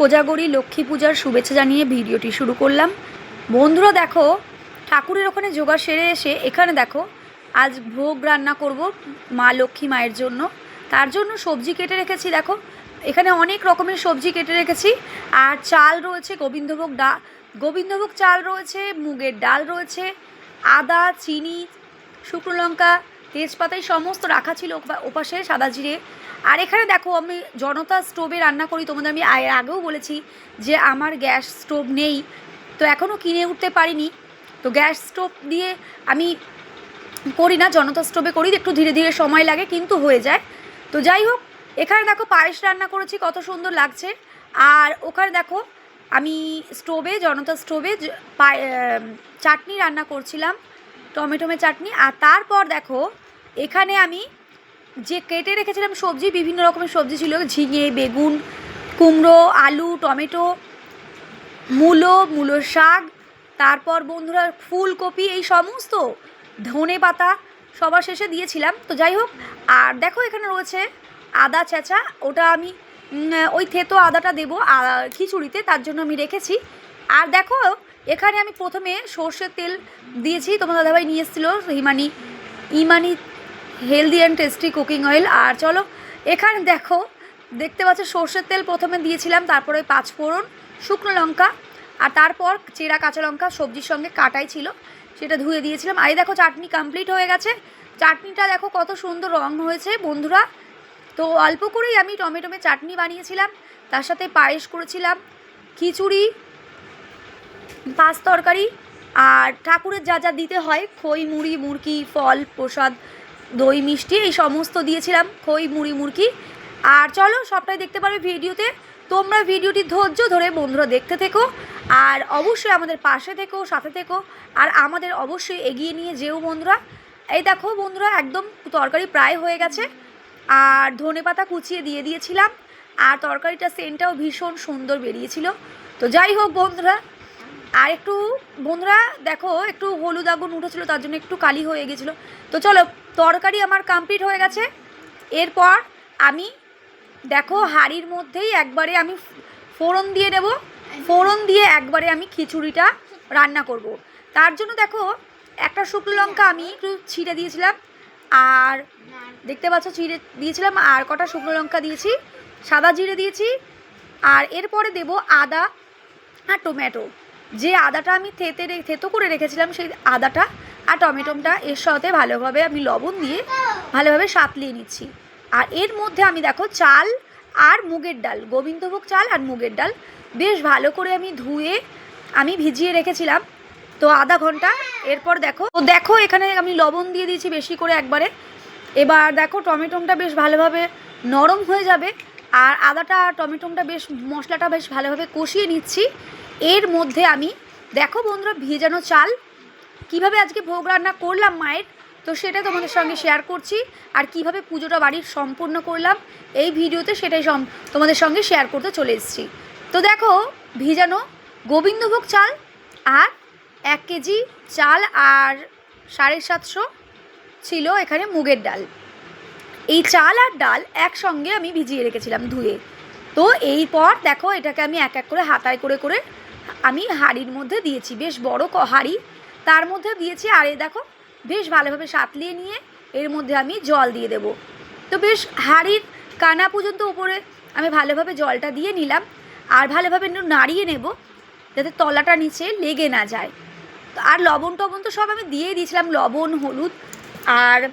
কোজাগরি লক্ষ্মী পূজার শুভেচ্ছা জানিয়ে ভিডিওটি শুরু করলাম। বন্ধুরা দেখো, ঠাকুরের ওখানে যোগা সেরে এসে এখানে দেখো, আজ ভোগ রান্না করব মা লক্ষ্মী মায়ের জন্য। তার জন্য সবজি কেটে রেখেছি, দেখো। এখানে অনেক রকমের সবজি কেটে রেখেছি। আর চাল রয়েছে, গোবিন্দভোগ ডা, গোবিন্দভোগ চাল রয়েছে, মুগের ডাল রয়েছে, আদা, চিনি, শুকনো লঙ্কা তেজপাতা এই সমস্ত রাখা ছিল ওপাশে সাদা জিরে। আর এখানে দেখো, আমি জনতা স্টোভে রান্না করি। তোমাদের আমি আগেও বলেছি যে আমার গ্যাস স্টোভ নেই। তো এখনও কিনে উঠতে পারিনি। তো গ্যাস স্টোভ দিয়ে আমি করি না, জনতা স্টোভে করি, একটু ধীরে ধীরে সময় লাগে, কিন্তু হয়ে যায়। তো যাই হোক, এখানে দেখো পায়েস রান্না করেছি, কত সুন্দর লাগছে। আর ওখানে দেখো, আমি স্টোভে, জনতা স্টোভে চাটনি রান্না করছিলাম টমেটোমে চাটনি। আর তারপর দেখো, এখানে আমি যে কেটে রেখেছিলাম সবজি, বিভিন্ন রকমের সবজি ছিল। ঝিঙে, বেগুন, কুমড়ো, আলু, টমেটো, মূলো মূলো শাক, তারপর বন্ধুরা ফুলকপি, এই সমস্ত ধনে পাতা সবার শেষে দিয়েছিলাম। তো যাই হোক, আর দেখো এখানে রয়েছে আদা চেঁচা। ওটা আমি ওই থেতো আদাটা দেবো খিচুড়িতে, তার জন্য আমি রেখেছি। আর দেখো, এখানে আমি প্রথমে সর্ষের তেল দিয়েছি। তোমার দাদাভাই নিয়ে এসেছিল Emami Emami healthy and tasty cooking oil আর চলো, এখানে দেখো, দেখতে পাচ্ছ সর্ষের তেল প্রথমে দিয়েছিলাম, তারপরে পাঁচ ফোড়ন, শুকনো লঙ্কা, আর তারপর চেরা কাঁচা লঙ্কা, সবজির সঙ্গে কাটাই ছিল, সেটা ধুয়ে দিয়েছিলাম। আর এই দেখো, চাটনি কমপ্লিট হয়ে গেছে। চাটনিটা দেখো, কত সুন্দর রং হয়েছে, বন্ধুরা। তো অল্প করেই আমি টমেটোমে চাটনি বানিয়েছিলাম, তার সাথে পায়েস করেছিলাম, খিচুড়ি, পাঁচ তরকারি, আর ঠাকুরের যা যা দিতে হয়, খই, মুড়ি মুরকি ফল, প্রসাদ দই, মিষ্টি, এই সমস্ত দিয়েছিলাম, খই, মুড়ি, মুরকি। আর চলো, সবটাই দেখতে পারবে ভিডিওতে। তোমরা ভিডিওটি ধৈর্য ধরে বন্ধুরা দেখতে থেকো, আর অবশ্যই আমাদের পাশে থেকো, সাথে থেকো, আর আমাদের অবশ্যই এগিয়ে নিয়ে যেও বন্ধুরা। এই দেখো বন্ধুরা, একদম তরকারি প্রায় হয়ে গেছে। আর ধনে পাতা কুচিয়ে দিয়ে দিয়েছিলাম, আর তরকারিটা সেন্টটাও ভীষণ সুন্দর বেরিয়েছিল। তো যাই হোক বন্ধুরা আর একটু বন্ধুরা, দেখো, একটু হলুদ আগুন উঠেছিল, তার জন্য একটু কালি হয়ে গেছিল। তো চলো, তরকারি আমার কমপ্লিট হয়ে গেছে। এরপর আমি, দেখো, হাঁড়ির মধ্যেই একবারে আমি ফোড়ন দিয়ে নেব। ফোড়ন দিয়ে একবারে আমি খিচুড়িটা রান্না করব। তার জন্য দেখো, একটা শুকনো লঙ্কা আমি একটু ছিঁড়ে দিয়েছিলাম। আর দেখতে পাচ্ছ চিড়ে দিয়েছিলাম, আর কটা শুকনো লঙ্কা দিয়েছি। সাদা জিরে দিয়েছি। আর এরপরে দেব আদা আর টমেটো। যে আদাটা আমি থেতে থেতো করে রেখেছিলাম, সেই আদাটা আর টমেটোটা এর সাথে ভালোভাবে আমি লবণ দিয়ে ভালোভাবে সাতলিয়ে নিচ্ছি। আর এর মধ্যে আমি দেখো চাল আর মুগের ডাল, গোবিন্দভোগ চাল আর মুগের ডাল বেশ ভালো করে আমি ধুয়ে আমি ভিজিয়ে রেখেছিলাম। তো আধা ঘণ্টা, এরপর দেখো, তো দেখো এখানে আমি লবণ দিয়ে দিয়েছি বেশি করে একবারে। এবার দেখো টমেটোটা বেশ ভালোভাবে নরম হয়ে যাবে। আর আদাটা টমেটোটা বেশ মশলাটা বেশ ভালোভাবে কষিয়ে নিচ্ছি। এর মধ্যে আমি, দেখো বন্ধুরা, ভেজানো চাল। কীভাবে আজকে ভোগ রান্না করলাম মায়ের, তো সেটা তোমাদের সঙ্গে শেয়ার করছি। আর কীভাবে পুজোটা বাড়ির সম্পূর্ণ করলাম, এই ভিডিওতে সেটাই তোমাদের সঙ্গে শেয়ার করতে চলে এসেছি। তো দেখো, ভিজানো গোবিন্দভোগ চাল আর এক কেজি চাল আর সাড়ে সাতশো ছিল এখানে মুগের ডাল। এই চাল আর ডাল একসঙ্গে আমি ভিজিয়ে রেখেছিলাম ধুয়ে। তো এই পর দেখো, এটাকে আমি এক এক করে হাতায় করে করে আমি হাঁড়ির মধ্যে দিয়েছি, বেশ বড় ক- হাঁড়ি। তার মধ্যে দিয়েছি, আর দেখো, বেশ ভালোভাবে সাতলিয়ে নিয়ে এর মধ্যে আমি জল দিয়ে দেব। তো বেশ হাঁড়ির কানা পর্যন্ত উপরে আমি ভালোভাবে জলটা দিয়ে নিলাম, আর ভালোভাবে একটু নাড়িয়ে নেব, যাতে তলাটা নিচে লেগে না যায়। আর লবণ টবণ তো সব আমি দিয়েই দিয়েছিলাম, লবণ, হলুদ। আর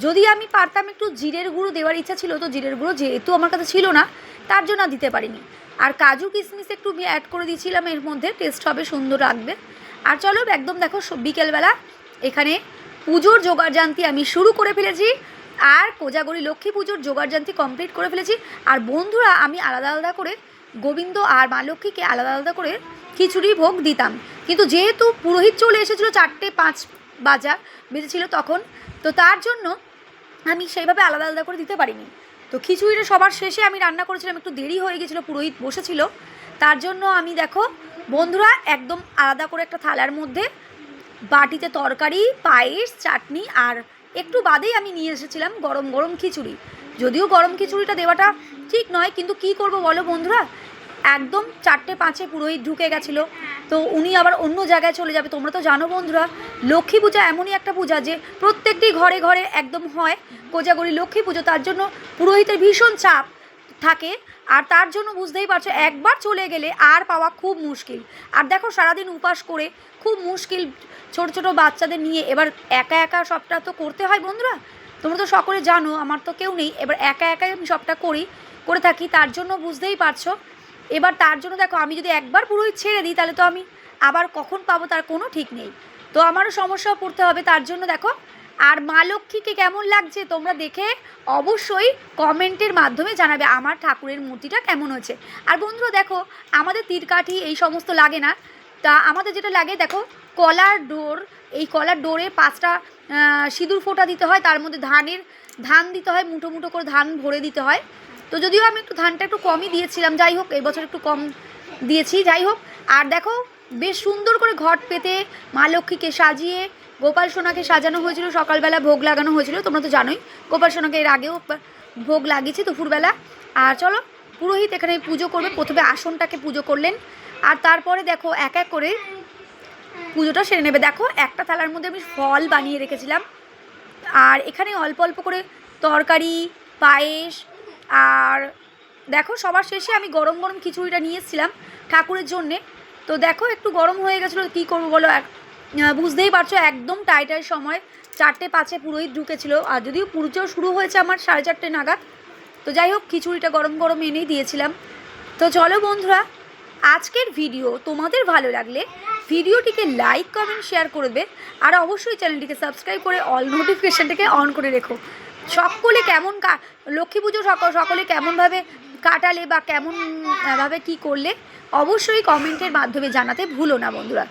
যদি আমি পারতাম একটু জিরের গুঁড়ো দেওয়ার ইচ্ছা ছিল, তো জিরের গুঁড়ো যেহেতু আমার কাছে ছিল না, তার জন্য দিতে পারিনি। আর কাজু কিশমিশ একটু অ্যাড করে দিয়েছিলাম, এর মধ্যে টেস্ট হবে, সুন্দর লাগবে। আর চলো, একদম দেখো বিকেলবেলা এখানে পুজোর জোগাড়যান্তি আমি শুরু করে ফেলেছি, আর কোজাগরি লক্ষ্মী পুজোর জোগাড়যান্তি কমপ্লিট করে ফেলেছি। আর বন্ধুরা, আমি আলাদা আলাদা করে গোবিন্দ আর মা লক্ষ্মীকে আলাদা আলাদা করে খিচুড়ি ভোগ দিতাম। কিন্তু যেহেতু পুরোহিত চলে এসেছিল চারটে পাঁচ বাজা, বেজেছিল তখন, তো তার জন্য আমি সেইভাবে আলাদা আলাদা করে দিতে পারিনি। তো খিচুড়িটা সবার শেষে আমি রান্না করেছিলাম, একটু দেরি হয়ে গেছিল, পুরোহিত বসেছিল। তার জন্য আমি দেখো, বন্ধুরা একদম আলাদা করে একটা থালার মধ্যে বাটিতে তরকারি, পায়েস, চাটনি আর একটু বাদেই আমি নিয়ে এসেছিলাম গরম গরম খিচুড়ি। যদিও গরম খিচুড়িটা দেওয়াটা ঠিক নয়, কিন্তু কি করব বলো বন্ধুরা? একদম চারটে পাঁচে পুরোহিত ঢুকে গেছিল। তো উনি আবার অন্য জায়গায় চলে যাবে। তোমরা তো জানো বন্ধুরা, লক্ষ্মী পূজা এমনই একটা পূজা যে প্রত্যেকটি ঘরে ঘরে একদম হয় কোজাগরি লক্ষ্মী পুজো। তার জন্য পুরোহিতের ভীষণ চাপ থাকে আর তার জন্য বুঝতেই পারছ, একবার চলে গেলে আর পাওয়া খুব মুশকিল। আর দেখো সারাদিন উপাস করে খুব মুশকিল ছোট ছোট বাচ্চাদের নিয়ে এবার একা একা সবটা তো করতে হয় বন্ধুরা। তোমরা তো সকলে জানো, আমার তো কেউ নেই। এবার একা একাই আমি সবটা করি, করে থাকি। তার জন্য বুঝতেই পারছ এবার তার জন্য দেখো, আমি যদি একবার পুরোহিত ছেড়ে দিই, তাহলে তো আমি আবার কখন পাবো তার কোনো ঠিক নেই। তো আমারও সমস্যা পড়তে হবে, তার জন্য দেখো, আর মা লক্ষ্মীকে কেমন লাগছে তোমরা দেখে অবশ্যই কমেন্টের মাধ্যমে জানাবে আমার ঠাকুরের মূর্তিটা কেমন হয়েছে। আর বন্ধুরা দেখো, আমাদের তীরকাঠি এই সমস্ত লাগে না। তা আমাদের যেটা লাগে, দেখো, কলার ডোর, এই কলার ডোরে পাঁচটা সিঁদুর ফোঁটা দিতে হয়, তার মধ্যে ধানের ধান দিতে হয়, মুঠো মুঠো করে ধান ভরে দিতে হয়। তো যদিও আমি একটু ধানটা একটু কমই দিয়েছিলাম, যাই হোক এবছর একটু কম দিয়েছি, যাই হোক। আর দেখো, বেশ সুন্দর করে ঘট পেতে মা লক্ষ্মীকে সাজিয়ে, গোপাল সোনাকে সাজানো হয়েছিল, সকালবেলা ভোগ লাগানো হয়েছিল, তোমরা তো জানোই। গোপাল সোনাকে এর আগেও ভোগ লাগিয়েছি দুপুরবেলা। আর চলো, পুরোহিত এখানে পুজো করবে, প্রথমে আসনটাকে পুজো করলেন। আর তারপরে দেখো, এক এক করে পুজোটা সেরে নেবে। দেখো, একটা থালার মধ্যে আমি ফল বানিয়ে রেখেছিলাম। আর এখানে অল্প অল্প করে তরকারি, পায়েস আর দেখো, সবার শেষে আমি গরম গরম খিচুড়িটা নিয়ে এসেছিলাম ঠাকুরের জন্যে। তো দেখো, একটু গরম হয়ে গেছিল, কী করব বলো? এক বুঝতেই পারছ, একদম টাইটার সময়। চারটে পাঁচে পুরোহিত ঢুকেছিল। আর যদিও পুজো শুরু হয়েছে আমার সাড়ে চারটে নাগাদ। তো যাই হোক, খিচুড়িটা গরম গরম এনেই দিয়েছিলাম। তো চলো বন্ধুরা, আজকের ভিডিও তোমাদের ভালো লাগলে ভিডিওটিকে লাইক, কমেন্ট, শেয়ার করবে। আর অবশ্যই চ্যানেলটিকে সাবস্ক্রাইব করে অল নোটিফিকেশানটাকে অন করে রেখো। সকলে কেমন কা লক্ষ্মী পুজো সকল কেমনভাবে কাটালে বা কেমন আহ, ভাবে কী করলে অবশ্যই কমেন্টের মাধ্যমে জানাতে ভুলো না বন্ধুরা।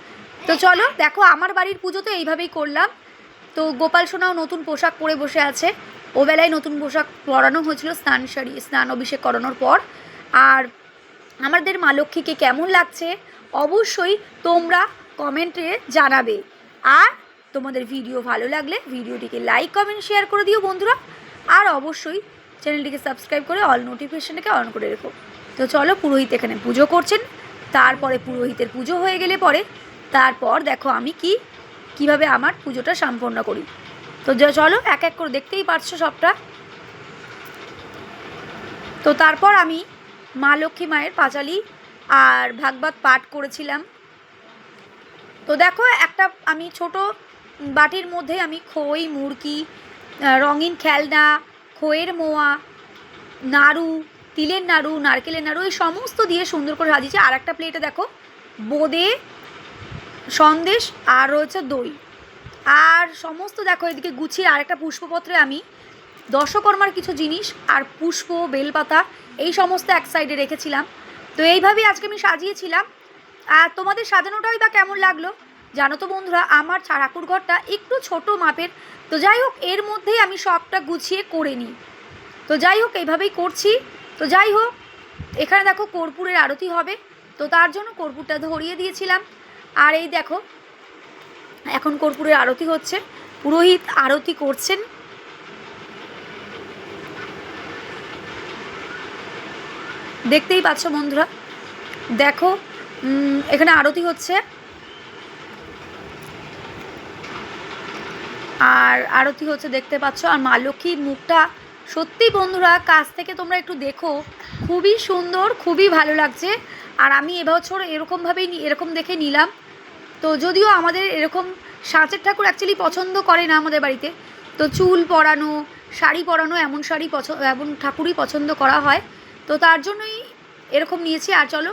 তো চলো দেখো আমার বাড়ির পুজো তো এইভাবেই করলাম। তো গোপাল সোনাও নতুন পোশাক পরে বসে আছে। ও বেলায় নতুন পোশাক পরানো হয়েছিল স্নান সারি স্নান অভিষেক করানোর পর। আর আমাদের মা লক্ষ্মীকে কেমন লাগছে অবশ্যই তোমরা কমেন্টে জানাবে। আর তোমাদের ভিডিও ভালো লাগলে ভিডিওটিকে লাইক কমেন্ট শেয়ার করে দিও বন্ধুরা। আর অবশ্যই চ্যানেলটিকে সাবস্ক্রাইব করে অল নোটিফিকেশনটাকে অন করে রেখো। তো চলো পুরোহিত এখানে পুজো করছেন। তারপরে পুরোহিতের পুজো হয়ে গেলে পরে তারপর দেখো আমি কি, কীভাবে আমার পুজোটা সম্পন্ন করি। তো চলো এক এক করে দেখতেই পারছ সবটা। তো তারপর আমি মা লক্ষ্মী মায়ের পাঁচালি আর ভাগবত পাঠ করেছিলাম। তো দেখো একটা আমি ছোট বাটির মধ্যে আমি খই মুরকি রঙিন খেলনা, খইয়ের মোয়া, নাড়ু, তিলের নাড়ু, নারকেলের নাড়ু, এই সমস্ত দিয়ে সুন্দর করে সাজিয়েছি। আর একটা প্লেটে দেখো, বোঁদে, সন্দেশ আর রয়েছে দই। আর সমস্ত দেখো, এদিকে গুছিয়ে আরেকটা পুষ্পপত্রে আমি দশকর্মার কিছু জিনিস আর পুষ্প, বেলপাতা, এই সমস্ত এক সাইডে রেখেছিলাম। তো এইভাবেই আজকে আমি সাজিয়েছিলাম। আর তোমাদের সাজানোটাই বা কেমন লাগল? জানো তো বন্ধুরা, আমার ঠাকুর ঘরটা একটু ছোট মাপের। তো যাই হোক, এর মধ্যেই আমি সবটা গুছিয়ে করে নিই। তো যাই হোক এইভাবেই করছি। তো যাই হোক, এখানে দেখো কর্পূরের আরতি হবে। তো তার জন্য কর্পূরটা ধরিয়ে দিয়েছিলাম। আর এই দেখো, এখন কর্পূরের আরতি হচ্ছে। পুরোহিত আরতি করছেন। দেখতেই পাচ্ছ বন্ধুরা, দেখো এখানে আরতি হচ্ছে। আর আরতি হচ্ছে দেখতে পাচ্ছ, আর মা লক্ষ্মীর মুখটা সত্যি বন্ধুরা, কাছ থেকে তোমরা একটু দেখো। খুবই সুন্দর, খুবই ভালো লাগছে। আর আমি এবছর এরকমভাবেই এরকম দেখে নিলাম। তো যদিও আমাদের এরকম সাঁচের ঠাকুর অ্যাকচুয়ালি পছন্দ করে না আমাদের বাড়িতে, তো চুল পরানো, শাড়ি পরানো, এমন শাড়ি পছন্দ এমন ঠাকুরই পছন্দ করা হয়। তো তার জন্যই এরকম নিয়েছি। আর চলো,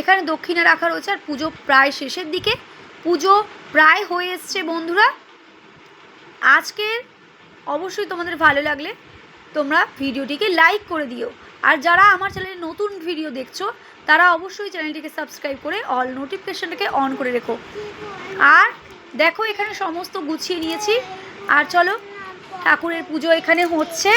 এখানে দক্ষিণা রাখা রয়েছে, আর পুজো প্রায় শেষের দিকে। পুজো প্রায় হয়ে এসছে বন্ধুরা। আজকের অবশ্যই তোমাদের ভালো লাগলে তোমরা ভিডিওটিকে লাইক করে দিও। আর যারা আমার চ্যানেলে নতুন ভিডিও দেখছ, তারা অবশ্যই চ্যানেলটিকে সাবস্ক্রাইব করে অল নোটিফিকেশানটাকে অন করে রেখো। আর দেখো, এখানে সমস্ত গুছিয়ে নিয়েছি। আর চলো, ঠাকুরের পুজো এখানে হচ্ছে।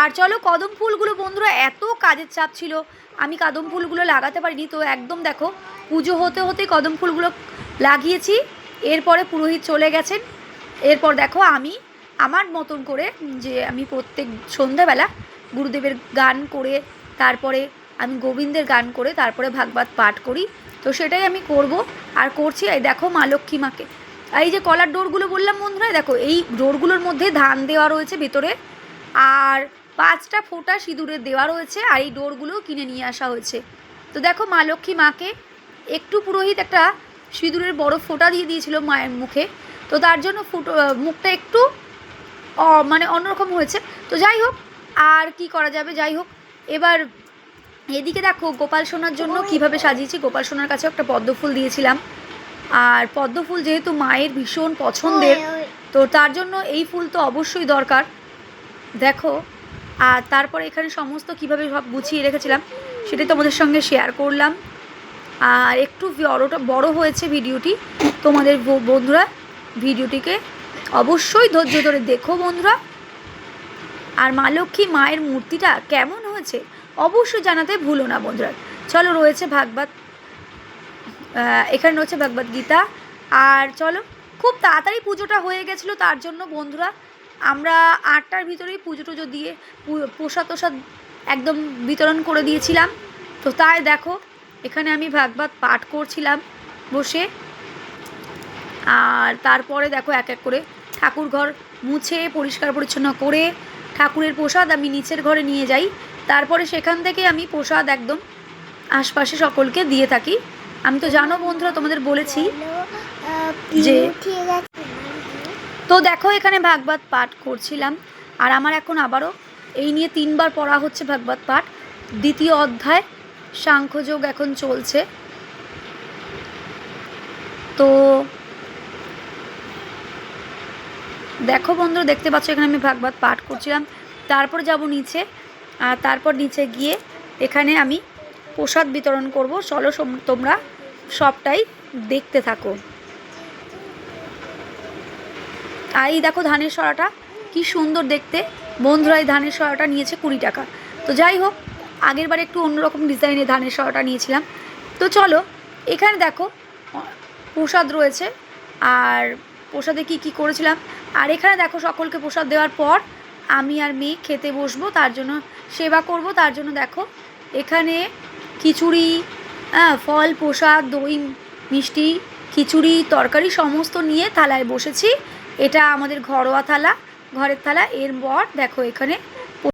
আর চলো, কদম ফুলগুলো বন্ধুরা, এত কাজের চাপ ছিল। আমি কদম ফুলগুলো লাগাতে পারিনি। তো একদম দেখো, পুজো হতে হতে কদম ফুলগুলো লাগিয়েছি। এরপরে পুরোহিত চলে গেছেন। এরপর দেখো আমি আমার মতন করে যে আমি প্রত্যেক সন্ধ্যাবেলা গুরুদেবের গান করে, তারপরে আমি গোবিন্দের গান করে, তারপরে ভাগবত পাঠ করি। তো সেটাই আমি করব। আর করছি, এই দেখো মা লক্ষ্মী মাকে। এই যে কলার ডোরগুলো বললাম বন্ধুরা, দেখো এই ডোরগুলোর মধ্যে ধান দেওয়া রয়েছে ভেতরে। আর পাঁচটা ফোঁটা সিঁদুরের দেওয়া রয়েছে, আর এই ডোরগুলো কিনে নিয়ে আসা হয়েছে। তো দেখো মা লক্ষ্মী মাকে, একটু পুরোহিত একটা সিঁদুরের বড় ফোঁটা দিয়ে দিয়েছিল মায়ের মুখে। তো তার জন্য ফুটো মুখটা একটু মানে অন্যরকম হয়েছে। তো যাই হোক আর কি করা যাবে? যাই হোক এবার এদিকে দেখো গোপাল সোনার জন্য কীভাবে সাজিয়েছি? গোপাল সোনার কাছে একটা পদ্ম ফুল দিয়েছিলাম। আর পদ্ম ফুল যেহেতু মায়ের ভীষণ পছন্দের তো তার জন্য এই ফুল তো অবশ্যই দরকার। দেখো আর তারপরে এখানে সমস্ত কীভাবে সব গুছিয়ে রেখেছিলাম সেটাই তোমাদের সঙ্গে শেয়ার করলাম। আর একটু বড়টা বড় হয়েছে ভিডিওটি। তোমাদের বন্ধুরা ভিডিওটিকে অবশ্যই ধৈর্য ধরে দেখো বন্ধুরা। আর মা লক্ষ্মী মায়ের মূর্তিটা কেমন হয়েছে অবশ্যই জানাতে ভুলো না বন্ধুরা। চলো রয়েছে ভাগবত এখানে রয়েছে ভাগবত গীতা। আর চলো, খুব তাড়াতাড়ি পুজোটা হয়ে গেছিল, তার জন্য বন্ধুরা আমরা আটটার ভিতরেই পুজো টুজো দিয়ে প্রসাদ তোসাদ একদম বিতরণ করে দিয়েছিলাম। তো তাই দেখো, এখানে আমি ভাগবত পাঠ করছিলাম বসে। আর তারপরে দেখো এক এক করে ঠাকুর ঘর মুছে পরিষ্কার পরিচ্ছন্ন করে ঠাকুরের প্রসাদ আমি নিচের ঘরে নিয়ে যাই। তারপরে সেখান থেকে আমি প্রসাদ একদম আশপাশে সকলকে দিয়ে থাকি। আমি তো জানো বন্ধুরা তোমাদের বলেছি যে- তো দেখো এখানে ভাগবত পাঠ করছিলাম। আর আমার এখন আবারও এই নিয়ে তিনবার পড়া হচ্ছে ভাগবত পাঠ। দ্বিতীয় অধ্যায় সাংখ্যযোগ এখন চলছে। তো দেখো বন্ধু দেখতে পাচ্ছ, এখানে আমি ভাগবত পাঠ করছিলাম। তারপর যাব নিচে, আর তারপর নিচে গিয়ে এখানে আমি প্রসাদ বিতরণ করব। চলো তোমরা সবটাই দেখতে থাকো। আর এই দেখো ধানের সরাটা কি সুন্দর দেখতে। বন্ধুরা, এই ধানের সরাটা নিয়েছে কুড়ি টাকা। তো যাই হোক, আগের বার একটু অন্যরকম ডিজাইনের ধানের সরাটা নিয়েছিলাম। তো চলো, এখানে দেখো, প্রসাদ রয়েছে। আর প্রসাদে কি কি করেছিলাম? আর এখানে দেখো সকলকে প্রসাদ দেওয়ার পর আমি আর মেয়ে খেতে বসবো, তার জন্য সেবা করব, তার জন্য দেখো এখানে খিচুড়ি হ্যাঁ ফল, প্রসাদ, দই, মিষ্টি, খিচুড়ি, তরকারি সমস্ত নিয়ে থালায় বসেছি। এটা আমাদের ঘরোয়া থালা, ঘরের থালা। এর পর দেখো এখানে